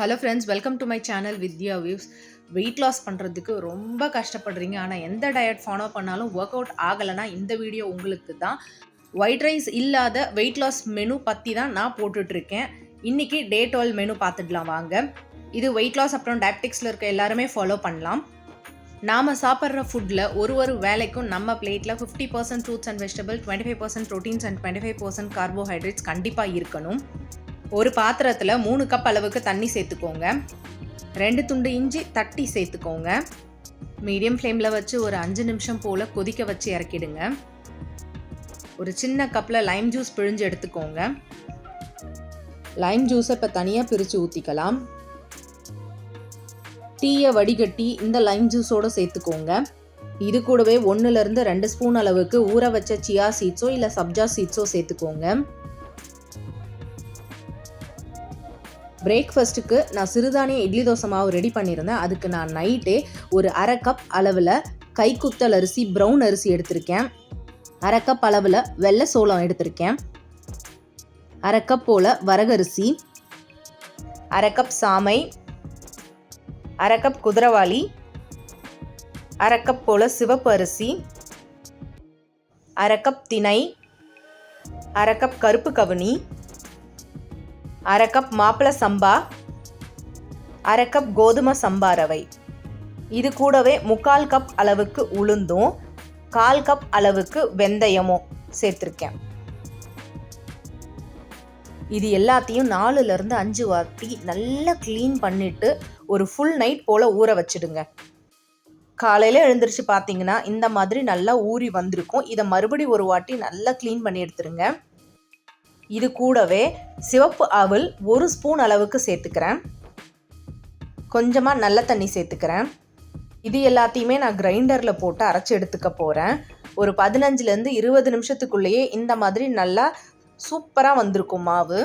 Hello friends welcome to my channel Vidhya views weight loss பண்ணுறதுக்கு ரொம்ப கஷ்டப்படுறீங்க. ஆனால் எந்த டயட் ஃபாலோ பண்ணாலும் ஒர்க் அவுட் ஆகலைன்னா இந்த வீடியோ உங்களுக்கு தான். ஒயிட் ரைஸ் இல்லாத வெயிட் லாஸ் மெனு பற்றி தான் நான் போட்டுட்ருக்கேன். இன்றைக்கி டே டுவெல் மெனு பார்த்துடலாம் வாங்க. இது வெயிட் லாஸ் அப்புறம் டயபெட்டிக்ஸில் இருக்க எல்லாருமே ஃபாலோ பண்ணலாம். நாம் சாப்பிட்ற ஃபுட்டில் ஒரு ஒரு வேலைக்கும் நம்ம பிளேட்டில் fifty percent fruits and vegetable twenty five percent proteins and twenty five percent carbohydrates கண்டிப்பாக இருக்கணும். ஒரு பாத்திரத்தில் மூணு கப் அளவுக்கு தண்ணி சேர்த்துக்கோங்க. ரெண்டு துண்டு இஞ்சி தட்டி சேர்த்துக்கோங்க. மீடியம் ஃப்ளேமில் வச்சு ஒரு அஞ்சு நிமிஷம் போல் கொதிக்க வச்சு இறக்கிடுங்க. ஒரு சின்ன கப்பில் லைம் ஜூஸ் பிழிஞ்சு எடுத்துக்கோங்க. லைம் ஜூஸை இப்போ தனியாக பிரித்து ஊற்றிக்கலாம் டீயை வடிகட்டி இந்த லைம் ஜூஸோடு சேர்த்துக்கோங்க. இது கூடவே ஒன்றுலேருந்து ரெண்டு ஸ்பூன் அளவுக்கு ஊற வச்ச சியா சீட்ஸோ இல்லை சப்ஜா சீட்ஸோ சேர்த்துக்கோங்க. பிரேக்ஃபஸ்ட்டுக்கு நான் சிறுதானிய இட்லி தோசை மாவு ரெடி பண்ணியிருந்தேன். அதுக்கு நான் நைட்டே ஒரு அரை கப் அளவில் கைக்குத்தல் அரிசி ப்ரௌன் அரிசி எடுத்திருக்கேன். அரை கப் அளவில் வெள்ளை சோளம் எடுத்திருக்கேன். அரை கப் போல் வரகரிசி அரை கப் சாமை. அரை கப் குதிரவாளி அரை கப் போல் சிவப்பு அரிசி. அரை கப் திணை. அரை கப் கருப்பு கவுனி. அரை கப் மாப்பிள சம்பா அரை கப் கோதுமை சம்பா ரவை. இது கூடவே முக்கால் கப் அளவுக்கு உளுந்தும் கால் கப் அளவுக்கு வெந்தயமும் சேர்த்துருக்கேன். இது எல்லாத்தையும் நாலுலேருந்து அஞ்சு வாட்டி நல்லா க்ளீன் பண்ணிவிட்டு ஒரு ஃபுல் நைட் போல் ஊற வச்சிடுங்க. காலையில் எழுந்திரிச்சு பார்த்தீங்கன்னா இந்த மாதிரி நல்லா ஊறி வந்திருக்கும். இதை மறுபடி ஒரு வாட்டி நல்லா க்ளீன் பண்ணி எடுத்துருங்க. இது கூடவே சிவப்பு அவல் ஒரு ஸ்பூன் அளவுக்கு சேர்த்துக்கிறேன். கொஞ்சமாக நல்ல தண்ணி சேர்த்துக்கிறேன். இது எல்லாத்தையுமே நான் கிரைண்டரில் போட்டு அரைச்சி எடுத்துக்க போகிறேன் ஒரு பதினஞ்சுலேருந்து இருபது நிமிஷத்துக்குள்ளேயே இந்த மாதிரி நல்லா சூப்பராக வந்திருக்கும் மாவு.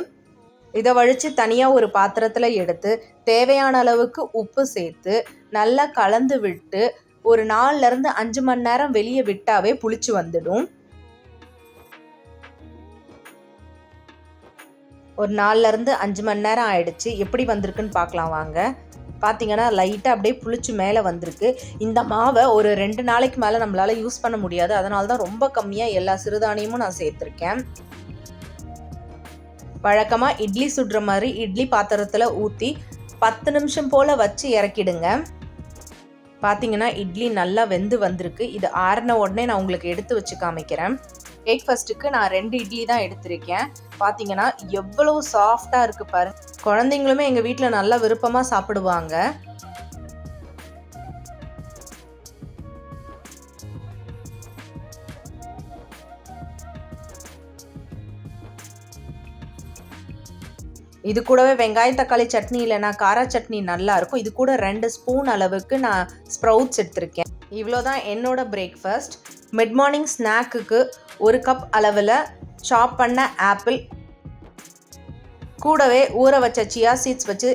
இதை வழித்து தனியாக ஒரு பாத்திரத்தில் எடுத்து தேவையான அளவுக்கு உப்பு சேர்த்து நல்லா கலந்து விட்டு ஒரு நாலுலேருந்து அஞ்சு மணி நேரம் வெளியே விட்டாவே புளிச்சு வந்துடும். ஒரு நாலுலேருந்து அஞ்சு மணி நேரம் ஆயிடுச்சு. எப்படி வந்திருக்குன்னு பார்க்கலாம் வாங்க. பார்த்தீங்கன்னா லைட்டாக அப்படியே புளிச்சு மேலே வந்திருக்கு. இந்த மாவை ஒரு ரெண்டு நாளைக்கு மேலே நம்மளால் யூஸ் பண்ண முடியாது. அதனால தான் ரொம்ப கம்மியாக எல்லா சிறுதானியமும் நான் சேர்த்துருக்கேன். வழக்கமாக இட்லி சுடுற மாதிரி இட்லி பாத்திரத்தில் ஊற்றி பத்து நிமிஷம் போல் வச்சு இறக்கிடுங்க. பார்த்தீங்கன்னா இட்லி நல்லா வெந்து வந்திருக்கு. இது ஆறின உடனே நான் உங்களுக்கு எடுத்து வச்சு காமிக்கிறேன். பிரேக்ஃபாஸ்ட்டுக்கு நான் ரெண்டு இட்லி தான் எடுத்திருக்கேன். பார்த்தீங்கன்னா எவ்வளவு சாஃப்டாக இருக்குது பாரு குழந்தைங்களுமே எங்கள் வீட்டில் நல்லா விருப்பமாக சாப்பிடுவாங்க. இது கூடவே வெங்காய தக்காளி சட்னி இல்லைனா காரா சட்னி நல்லா இருக்கும். இது கூட ரெண்டு ஸ்பூன் அளவுக்கு நான் ஸ்ப்ரவுட்ஸ் எடுத்திருக்கேன். இவ்வளோதான் என்னோட பிரேக்ஃபாஸ்ட் மிட் மார்னிங் ஸ்நாக்குக்கு ஒரு கப் அளவில் சாப் பண்ண ஆப்பிள் கூடவே ஊற வச்ச சியா சீட்ஸ் வச்சு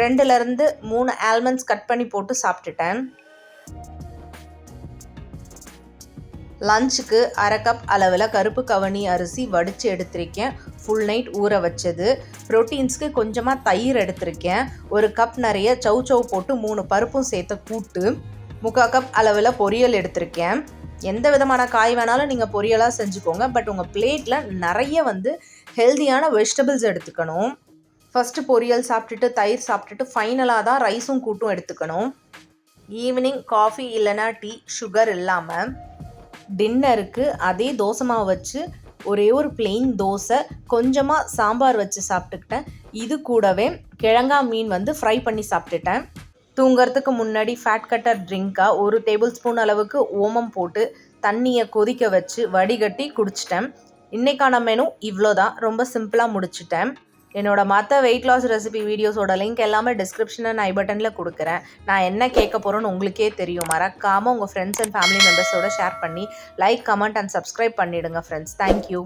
ரெண்டுலேருந்து மூணு ஆல்மண்ட்ஸ் கட் பண்ணி போட்டு சாப்பிட்டுட்டேன். லஞ்சுக்கு அரை கப் அளவில் கருப்பு கவனி அரிசி வடித்து எடுத்திருக்கேன். ஃபுல் நைட் ஊற வச்சது. ப்ரோட்டீன்ஸ்க்கு கொஞ்சமாக தயிர் எடுத்திருக்கேன். ஒரு கப் நிறைய சவு சவு போட்டு மூணு பருப்பும் சேர்த்த கூட்டு முக்கால் கப் அளவில் பொரியல் எடுத்திருக்கேன். எந்த விதமான காய் வேணாலும் நீங்கள் பொரியலாக செஞ்சுக்கோங்க. பட் உங்கள் பிளேட்டில் நிறைய வந்து ஹெல்த்தியான வெஜிடபிள்ஸ் எடுத்துக்கணும். ஃபஸ்ட்டு பொரியல் சாப்பிட்டுட்டு தயிர் சாப்பிட்டுட்டு ஃபைனலாக தான் ரைஸும் கூட்டும் எடுத்துக்கணும். ஈவினிங் காஃபி இல்லைனா டீ சுகர் இல்லாமல் டின்னருக்கு அதே தோசை மாவு வச்சு ஒரே ஒரு பிளெயின் தோசை கொஞ்சமாக சாம்பார் வச்சு சாப்பிட்டுக்கிட்டேன். இது கூடவே கிழங்கா மீன் வந்து ஃப்ரை பண்ணி சாப்பிட்டுட்டேன். தூங்கிறதுக்கு முன்னாடி ஃபேட் கட்டர் ட்ரிங்க்காக ஒரு டேபிள் ஸ்பூன் அளவுக்கு ஓமம் போட்டு தண்ணியை கொதிக்க வச்சு வடிகட்டி குடிச்சிட்டேன். இன்றைக்கான மெனு இவ்வளோ தான் ரொம்ப சிம்பிளாக முடிச்சிட்டேன். என்னோட மற்ற வெயிட் லாஸ் ரெசிபி வீடியோஸோட லிங்க் எல்லாமே டிஸ்கிரிப்ஷனில் நான் ஐ பட்டனில் கொடுக்குறேன். நான் என்ன கேட்க போகிறோன்னு உங்களுக்கே தெரியும். மறக்காமல் உங்கள் ஃப்ரெண்ட்ஸ் அண்ட் ஃபேமிலி மெம்பர்ஸோட ஷேர் பண்ணி லைக் கமெண்ட் அண்ட் சப்ஸ்கிரைப் பண்ணிவிடுங்க ஃப்ரெண்ட்ஸ் தேங்க்யூ